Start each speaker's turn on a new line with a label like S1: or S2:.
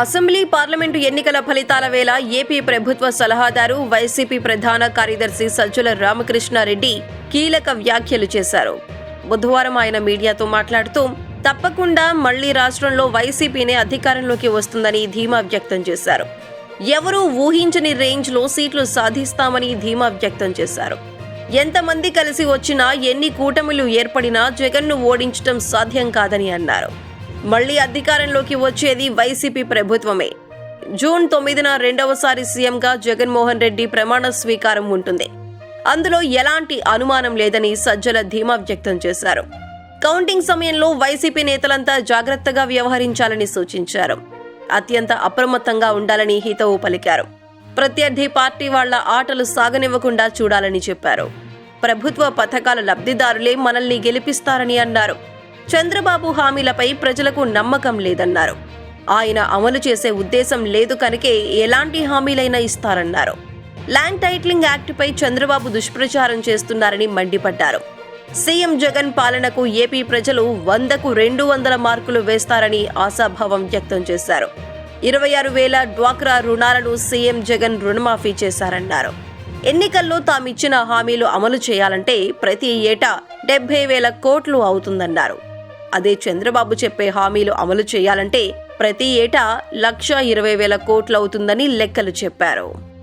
S1: Assembly parliament ఎన్నికల ఫలితాల వేళ ఏపీ ప్రభుత్వ సలహాదారు వైసీపీ ప్రధాన కార్యదర్శి సజ్జల రామకృష్ణారెడ్డి కీలక వ్యాఖ్యలు చేశారు. బుధవారం ఆయన మీడియాతో మాట్లాడుతూ తప్పకుండా మళ్ళీ రాష్ట్రంలో వైసీపీనే అధికారంలోకి వస్తుందని ధీమా వ్యక్తం చేశారు. ఎవరూ ఊహించని రేంజ్లో సీట్లు సాధిస్తామని ధీమా వ్యక్తం చేశారు. ఎంతమంది కలిసి వచ్చినా ఎన్ని కూటమిలు ఏర్పడినా జగన్ను ఓడించడం సాధ్యం కాదని అన్నారు. మళ్ళీ అధికారంలోకి వచ్చేది వైసీపీ ప్రభుత్వమే. జూన్ తొమ్మిదిన రెండవసారి సీఎంగా జగన్మోహన్ రెడ్డి ప్రమాణ స్వీకారం ఉంటుంది. అందులో ఎలాంటి అనుమానం లేదని సజ్జల ధీమా వ్యక్తం చేశారు. కౌంటింగ్ సమయంలో వైసీపీ నేతలంతా జాగ్రత్తగా వ్యవహరించాలని సూచించారు. అత్యంత అప్రమత్తంగా ఉండాలని హితవు పలికారు. ప్రత్యర్థి పార్టీ వాళ్ళ ఆటలు సాగనివ్వకుండా చూడాలని చెప్పారు. ప్రభుత్వ పథకాల లబ్ధిదారులే మనల్ని గెలిపిస్తారని అన్నారు. చంద్రబాబు హామీలపై ప్రజలకు నమ్మకం లేదన్నారు. ఆయన అమలు చేసే ఉద్దేశం లేదు కనుకే ఎలాంటి హామీలైనా ఇస్తారన్నారు. ల్యాండ్ టైటిలింగ్ యాక్ట్పై చంద్రబాబు దుష్ప్రచారం చేస్తున్నారని మండిపడ్డారు. సీఎం జగన్ పాలనకు ఏపీ ప్రజలు వందకు రెండు వందల మార్కులు వేస్తారని ఆశాభావం వ్యక్తం చేశారు. ఇరవై ఆరు వేల డ్వాక్రా రుణాలను సీఎం జగన్ రుణమాఫీ చేశారన్నారు. ఎన్నికల్లో తామిచ్చిన హామీలు అమలు చేయాలంటే ప్రతి ఏటా డెబ్బై వేల కోట్లు అవుతుందన్నారు. అదే చంద్రబాబు చెప్పే హామీలు అమలు చేయాలంటే ప్రతి ఏటా లక్ష ఇరవై వేల కోట్లు అవుతుందని లెక్కలు చెప్పారు.